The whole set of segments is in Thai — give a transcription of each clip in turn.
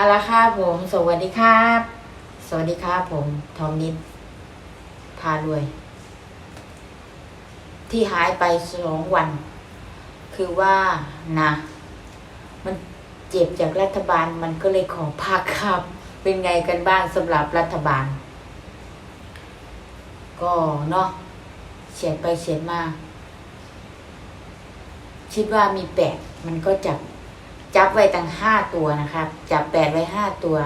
อาละครับผม สวัสดีครับ สวัสดีครับผม ทอมนิดพารวย ที่หายไปสองวัน คือว่านะมันเจ็บจากรัฐบาลมันก็เลยขอพักครับ เป็นไงกันบ้างสำหรับรัฐบาล ก็เนาะเสียดไปเสียดมา คิดว่ามีแปดมันก็จับ จับไว้ตั้งห้าตัวนะครับ จับแปดไว้ห้าตัว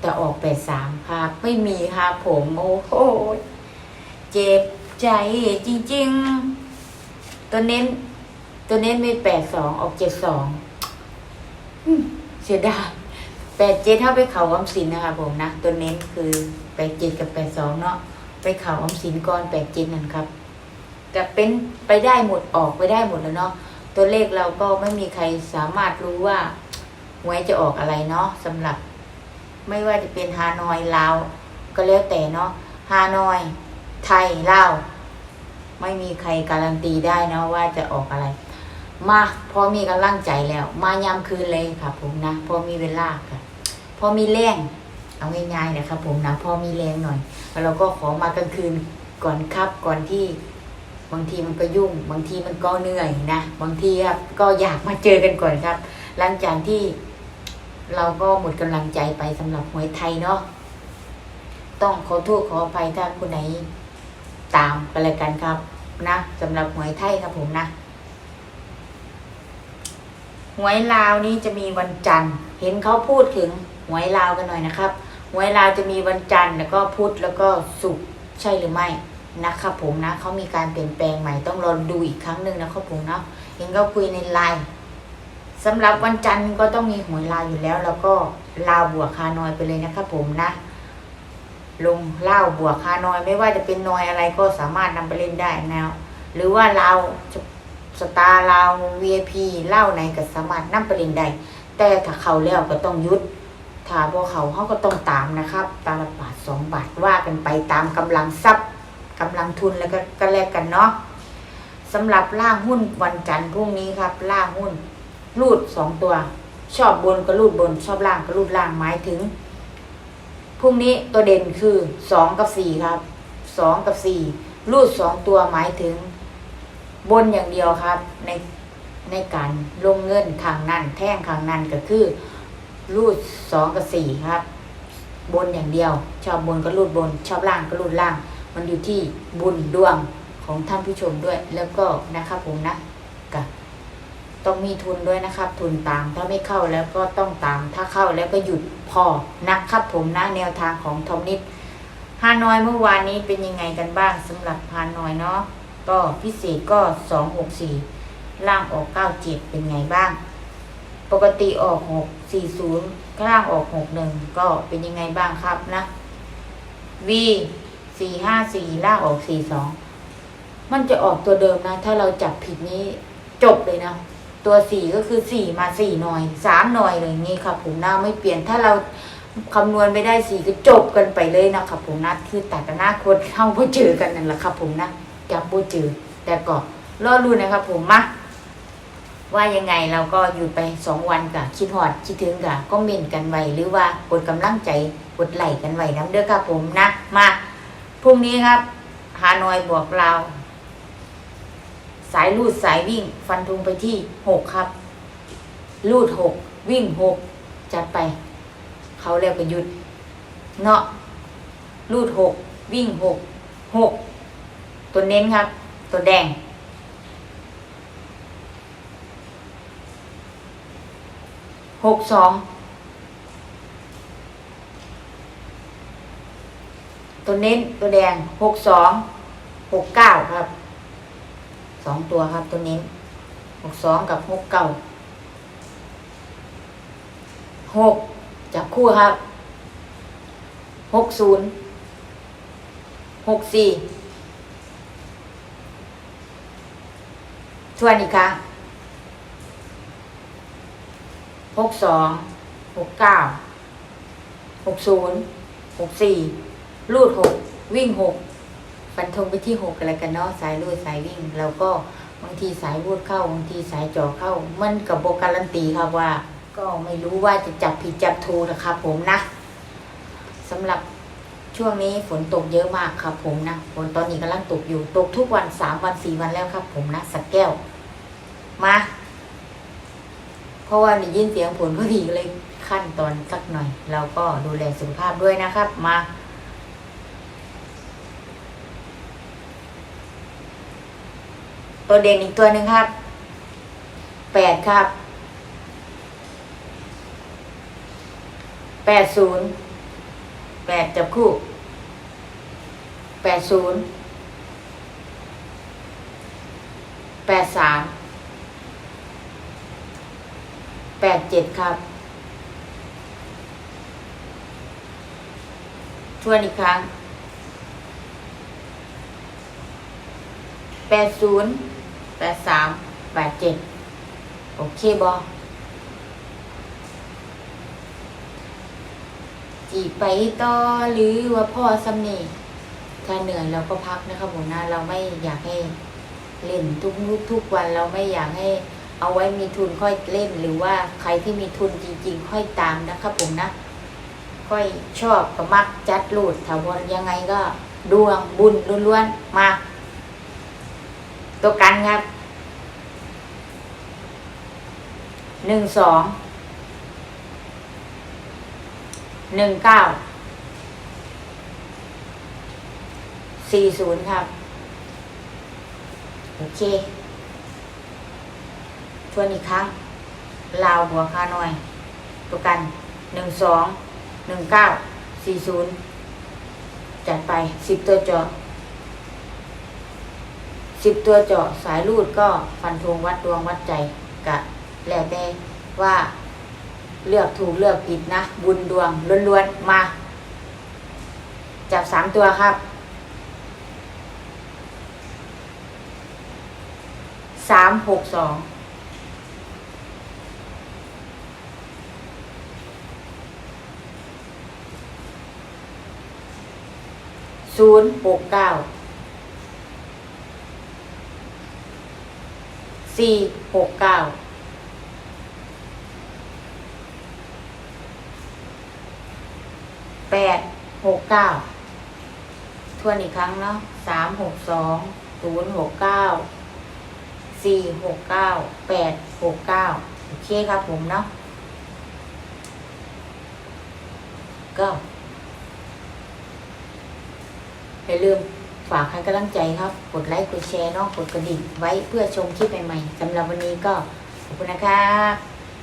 แต่ออกแปดสามครับ ไม่มีครับผมโอ้โหเจ็บใจจริง ๆ ตัวเน้น ตัวเน้นไม่แปดสองออกเจ็ดสองเสียดายแปดเจ็ดถ้าไปเขาออมสินนะคะผมนะ ตัวเน้นคือแปดเจ็ดกับแปดสองเนาะไปเขาออมสินก่อนแปดเจ็ดนั่นครับแต่เป็นไปได้หมดออกไปได้หมดแล้วเนาะ ตัวเลขเราก็ไม่มีใครสามารถรู้ว่าหวยจะออกอะไรเนาะสำหรับ ไม่ว่าจะเป็นฮานอยลาวก็แล้วแต่เนาะฮานอย ไทยลาวไม่มีใครการันตีได้เนาะว่าจะออกอะไร มาพอมีกำลังใจแล้ว มายามคืนเลยค่ะผมนะพอมีเวลาค่ะพอมีแรงเอาง่ายๆนะครับผมนะพอมีแรงหน่อยแล้วเราก็ขอมากลางคืนก่อนครับก่อนที่ บางทีมันก็ยุ่ง บางทีมันก็เหนื่อยนะบางทีครับก็อยากมาเจอกันก่อนครับ หลังจากที่เราก็หมดกำลังใจไปสำหรับหวยไทยเนาะต้องขอโทษขออภัยถ้าคนไหนตามกันเลยกันครับ นะสำหรับหวยไทยครับผมนะหวยลาวนี้จะมีวันจันทร์ เห็นเขาพูดถึงหวยลาวกันหน่อยนะครับหวยลาวจะมีวันจันทร์แล้วก็พุธแล้วก็ศุกร์ใช่หรือไม่ นะครับผมนะเขามีการเปลี่ยนแปลงใหม่ต้องรอดูอีกครั้งหนึ่งนะครับผมนะเห็นก็คุยในไลน์สำหรับวันจันทร์ก็ต้องมีหวยลาวอยู่แล้ว แล้วก็ลาวบวกคานอยไปเลยนะครับผมนะ ลงเล่าบวกคานอยไม่ว่าจะเป็นนอยอะไรก็สามารถนำไปเล่นได้นะหรือว่าลาวสตาร์ลาว VIP เล่าไหนก็สามารถนำไปเล่นได้แต่ถ้าเขาแล้วก็ต้องยุดถ้าพวกเขาเขาก็ต้องตามนะครับ ตาละบาทสองบาทว่ากันไปตามกำลังทรัพย์ กำลังทุนแล้วก็ก็แลกกันเนาะสำหรับล่าหุ้นวันจันทร์พรุ่งนี้ครับ ล่าหุ้น รูดสองตัว ชอบบนก็รูดบน ชอบล่างก็รูดล่างหมายถึงพรุ่งนี้ตัวเด่นคือสองกับสี่ครับสองกับสี่รูดสองตัวหมายถึง บนอย่างเดียวครับ ในในการลงเงินทางนั้น แท่งทางนั้นก็คือ รูดสองกับสี่ครับ บนอย่างเดียว ชอบบนก็รูดบน ชอบล่างก็รูดล่าง มันอยู่ที่บุญดวงของท่านผู้ชมด้วย แล้วก็นะครับผมนะกับต้องมีทุนด้วยนะครับ ทุนตามถ้าไม่เข้าแล้วก็ต้องตามถ้าเข้าแล้วก็หยุดพอนะครับผมนะแนวทางของทอมนิดฮานอยเมื่อวานนี้เป็นยังไงกันบ้างสำหรับฮานอยเนาะก็พิเศษก็สองหกสี่ล่างออกเก้าเจ็ดเป็นไงบ้าง ปกติออกหกสี่ศูนย์ล่างออกหกหนึ่งก็เป็นยังไงบ้างครับนะ V สี่ห้าสี่ล่างออกสี่สองมันจะออกตัวเดิมนะ ถ้าเราจับผิดนี้จบเลยนะ ตัวสี่ก็คือสี่มาสี่หน่อยสามหน่อยเลยางงี้ครับผมหน้าไม่เปลี่ยนถ้าเราคำนวณไปได้สี่ก็จบกันไปเลยนะครับผมนะคือตัดอนาคตเข้าพ่เจอกันนั่นแหละครับผมนะจับพ่เจอแต่ก็รอรู้นะครับผมมาว่ายังไงเราก็อยู่ไปสองวันกับคิดหอดคิดถึงกับก็เมนกันไว้หรือว่ากดกำลังใจกดไหลกันไว้น้ำเด้อครับผมนะมา พรุ่งนี้ครับ ฮานอยบวกลาวสายลูดสายวิ่ง ฟันธงไปที่หกครับ ลูดหกวิ่งหกจัดไป เขาเรียกประยุทธ์เนาะลูดหกวิ่งหกหกตัวเน้นครับ ตัวแดง หกสอง ตัวเน้นตัวแดงหกสองหกเก้าครับสองตัวครับตัวเน้นหกสองกับหกเก้าหกจับคู่ครับหกศูนย์หกสี่ทวนอีกครั้งหกสองหกเก้าหกศูนย์หกสี่ ลูดหกวิ่งหกฟันธงไปที่หกอะไรกันเนาะสายลูดสายวิ่งแล้วก็บางทีสายวูดเข้าบางทีสายจ่อเข้า มันกับโบการันตีครับว่า ก็ไม่รู้ว่าจะจับผิดจับถูกนะครับผมนะสำหรับช่วงนี้ฝนตกเยอะมากครับผมนะฝนตอนนี้กำลังตกอยู่ตกทุกวันสามวันสี่วันแล้วครับ ผมนะสักแก้วมาเพราะว่าได้ยินเสียงฝนพอดีเลยขั้นตอนสักหน่อย เราก็ดูแลสุขภาพด้วยนะครับ มา ตัวเด่นอีกตัวหนึ่งครับแปดครับแปดศูนย์แปดจับคู่แปดศูนย์แปดสามแปดเจ็ดครับ ทวนอีกครั้งแปดศูนย์ แปดสามแปดเจ็ดโอเคบอจีไปต่อหรือว่าพ่อสำเนีถ้าเหนื่อยเราก็พักนะครับผมนะเราไม่อยากให้เล่นทุกลุกทุกวันเราไม่อยากให้เอาไว้มีทุนค่อยเล่นหรือว่าใครที่มีทุนจริง ๆ ค่อยตามนะครับผมนะ ค่อยชอบก็มักจัดรูดถาวรยังไงก็ดวงบุญล้วนๆมา ตัวกันครับหนึ่งสองหนึ่งเก้าสี่ศูนย์ครับ โอเค ทวนอีกครั้ง ลาวหัวคาหน่อย ตัวกันหนึ่งสองหนึ่งเก้าสี่ศูนย์จัดไปสิบตัวเจาะ สิบตัวเจาะสายรูดก็ฟันธงวัดดวงวัดใจกะแล้วแต่ว่าเลือกถูกเลือกผิดนะ บุญดวงล้วนๆมา จับสามตัวครับสามหกสองศูนย์หกเก้า สี่หกเก้าแปดหกเก้าทวนอีกครั้งเนาะสามหกสองศูนย์หกเก้าสี่หกเก้าแปดหกเก้าโอเคครับผมเนาะก็อย่าลืม ฝากให้กำลังใจครับ กดไลค์ กดแชร์นอกกดกระดิ่งไว้เพื่อชมคลิปใหม่ๆสำหรับวันนี้ก็ขอบคุณนะครับ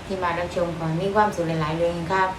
ที่มารับชมขอให้มีความสุขหลายๆเลยครับ